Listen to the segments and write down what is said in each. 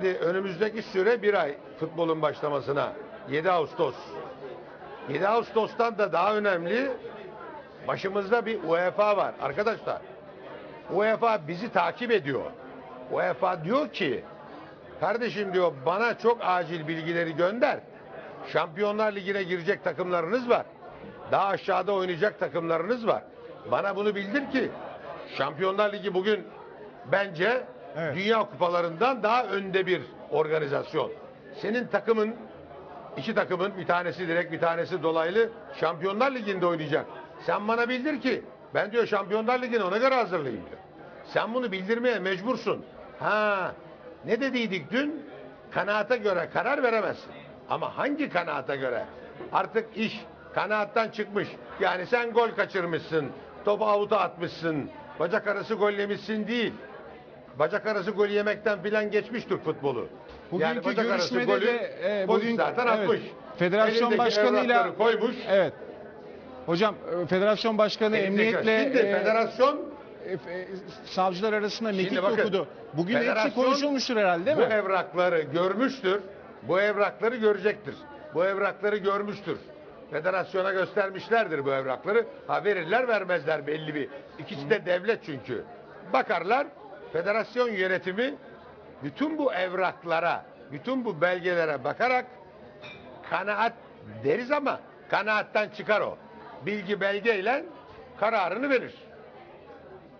Şimdi önümüzdeki süre bir ay futbolun başlamasına. 7 Ağustos. 7 Ağustos'tan da daha önemli başımızda bir UEFA var arkadaşlar. UEFA bizi takip ediyor. UEFA diyor ki kardeşim diyor bana çok acil bilgileri gönder. Şampiyonlar Ligi'ne girecek takımlarınız var. Daha aşağıda oynayacak takımlarınız var. Bana bunu bildir ki Şampiyonlar Ligi bugün bence Evet. Dünya kupalarından daha önde bir organizasyon. Senin takımın iki takımın bir tanesi direkt bir tanesi dolaylı Şampiyonlar Ligi'nde oynayacak. Sen bana bildir ki ben diyor Şampiyonlar Ligi'ne ona göre hazırlayayım diyor. Sen bunu bildirmeye mecbursun. Ha ne dediydik dün? Kanaata göre karar veremezsin. Ama hangi kanaata göre? Artık iş kanaattan çıkmış. Yani sen gol kaçırmışsın, topu avuta atmışsın, bacak arası gol yemişsin değil. Bacak arası gol yemekten filan geçmiş Türk futbolu. Bugünkü bacak arası golü de, e, polis bugün- zaten evet, atmış. Federasyon Elindeki başkanıyla- koymuş. Evet. Hocam e, federasyon başkanı Elindeki- emniyetle Şimdi e, federasyon e, e, savcılar arasında mekik bakın, okudu. Bugün hepsi konuşulmuştur herhalde değil bu mi? evrakları görmüştür. Bu evrakları görecektir. Bu evrakları görmüştür. Federasyona göstermişlerdir bu evrakları. Ha verirler vermezler belli bir. İkisi de devlet çünkü. Bakarlar federasyon yönetimi bütün bu evraklara, bütün bu belgelere bakarak kanaat deriz ama kanaatten çıkar o. Bilgi belgeyle kararını verir.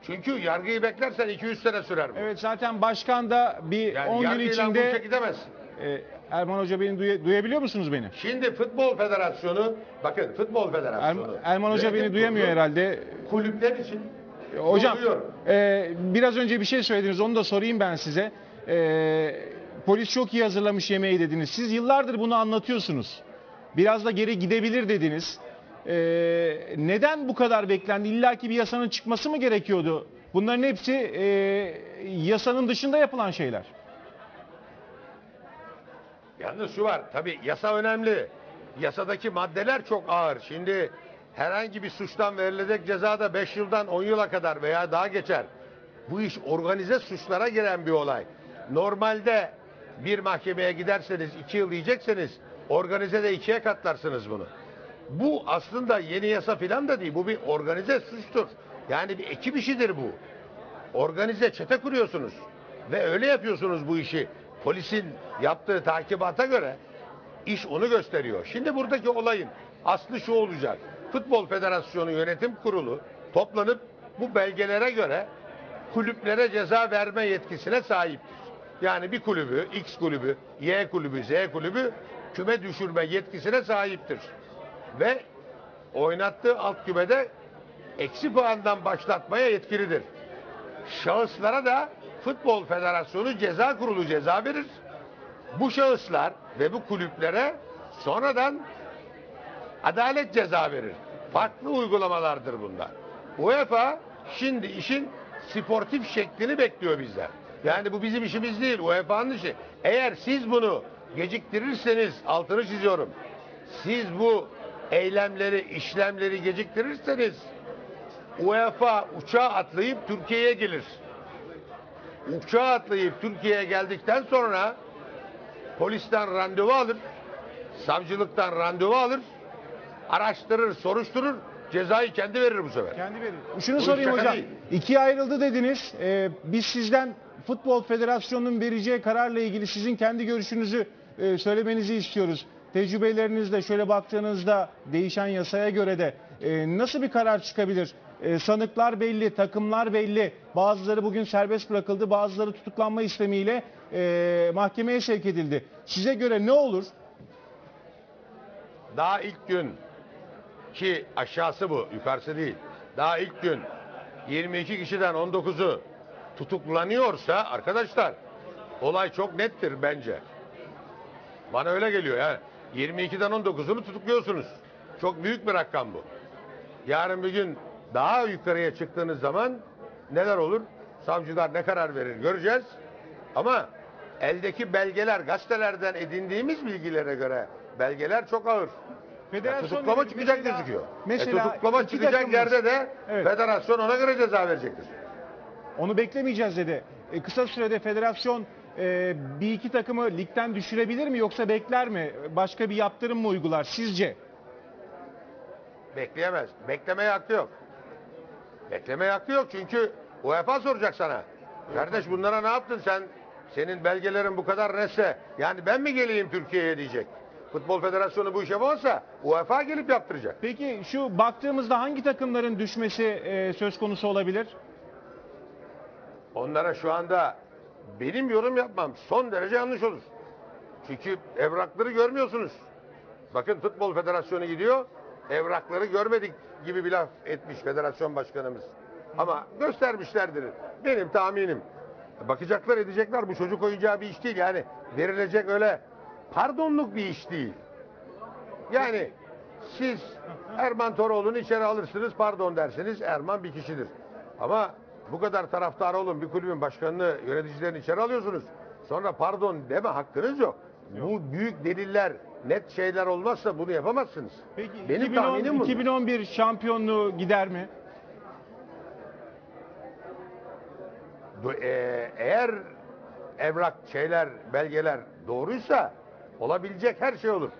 Çünkü yargıyı beklersen 200 sene sürer bu. Evet zaten başkan da bir Yani 10 gün yargıyla bu içinde işe gidemezsin. e, Erman Hoca beni duya- duyabiliyor musunuz beni? Şimdi Futbol Federasyonu, bakın Futbol Er- Federasyonu. Erman Hoca beni yönetim duyamıyor kurulu herhalde. Kulüpler için Hocam Oluyor. e, biraz önce bir şey söylediniz onu da sorayım ben size. E, polis çok iyi hazırlamış yemeği dediniz. Siz yıllardır bunu anlatıyorsunuz. Biraz da geri gidebilir dediniz. E, neden bu kadar beklendi? İlla ki bir yasanın çıkması mı gerekiyordu? Bunların hepsi e, yasanın dışında yapılan şeyler. Yalnız şu var, tabii yasa önemli. Yasadaki maddeler çok ağır. Şimdi herhangi bir suçtan verilecek ceza da 5 yıldan 10 yıla kadar veya daha geçer. Bu iş organize suçlara giren bir olay. Normalde bir mahkemeye giderseniz 2 yıl yiyecekseniz organize de ikiye katlarsınız bunu. Bu aslında yeni yasa filan da değil. Bu bir organize suçtur. Yani bir ekip işidir bu. organize çete kuruyorsunuz ve öyle yapıyorsunuz bu işi. Polisin yaptığı takibata göre iş onu gösteriyor. Şimdi buradaki olayın aslı şu olacak. Futbol Federasyonu Yönetim Kurulu toplanıp bu belgelere göre kulüplere ceza verme yetkisine sahiptir. Yani bir kulübü, X kulübü, Y kulübü, Z kulübü küme düşürme yetkisine sahiptir. Ve oynattığı alt kümede eksi puandan başlatmaya yetkilidir. Şahıslara da Futbol Federasyonu Ceza Kurulu ceza verir. Bu şahıslar ve bu kulüplere sonradan adalet ceza verir. Farklı uygulamalardır bunlar. UEFA şimdi işin sportif şeklini bekliyor bizden. Yani bu bizim işimiz değil, UEFA'nın işi. Eğer siz bunu geciktirirseniz, altını çiziyorum. Siz bu eylemleri, işlemleri geciktirirseniz UEFA uçağa atlayıp Türkiye'ye gelir. Uçağa atlayıp Türkiye'ye geldikten sonra polisten randevu alır, savcılıktan randevu alır, araştırır, soruşturur, cezayı kendi verir bu sefer. Kendi verin. Şunu Bu sorayım hocam. değil. İkiye ayrıldı dediniz. Ee, biz sizden Futbol Federasyonu'nun vereceği kararla ilgili sizin kendi görüşünüzü e, söylemenizi istiyoruz. Tecrübelerinizde şöyle baktığınızda değişen yasaya göre de e, nasıl bir karar çıkabilir? E, sanıklar belli, takımlar belli. Bazıları bugün serbest bırakıldı, bazıları tutuklanma istemiyle e, mahkemeye sevk edildi. Size göre ne olur? Daha ilk gün ki aşağısı bu, yukarısı değil. Daha ilk gün 22 kişiden 19'u tutuklanıyorsa arkadaşlar olay çok nettir bence. Bana öyle geliyor yani. 22'den 19'unu tutukluyorsunuz. Çok büyük bir rakam bu. Yarın bir gün daha yukarıya çıktığınız zaman neler olur? Savcılar ne karar verir göreceğiz. Ama eldeki belgeler gazetelerden edindiğimiz bilgilere göre belgeler çok ağır. Ya tutuklama dedi, çıkacak mesela- gözüküyor. mesela e, tutuklama iki çıkacak takımımız- yerde de Evet. federasyon ona göre ceza verecektir. Onu beklemeyeceğiz dedi. E, kısa sürede federasyon e, bir iki takımı ligden düşürebilir mi yoksa bekler mi? Başka bir yaptırım mı uygular sizce? Bekleyemez. Beklemeye hakkı yok. Beklemeye hakkı yok çünkü UEFA soracak sana. Kardeş bunlara ne yaptın sen? Senin belgelerin bu kadar netse. Yani ben mi geleyim Türkiye'ye diyecek. Futbol Federasyonu bu iş yapamazsa UEFA gelip yaptıracak. Peki şu baktığımızda hangi takımların düşmesi e, söz konusu olabilir? Onlara şu anda benim yorum yapmam son derece yanlış olur. Çünkü evrakları görmüyorsunuz. Bakın Futbol Federasyonu gidiyor, evrakları görmedik gibi bir laf etmiş federasyon başkanımız. Ama göstermişlerdir. Benim tahminim. Bakacaklar edecekler bu çocuk oyuncağı bir iş değil. Yani verilecek öyle pardonluk bir iş değil. Yani siz Erman Toroğlu'nu içeri alırsınız pardon dersiniz Erman bir kişidir. Ama bu kadar taraftar olun bir kulübün başkanını yöneticilerini içeri alıyorsunuz. Sonra pardon deme hakkınız yok. Bu büyük deliller net şeyler olmazsa bunu yapamazsınız. Peki Benim 2010 tahminim bu. 2011 şampiyonluğu gider mi? Do- e, eğer evrak şeyler belgeler doğruysa olabilecek her şey olur.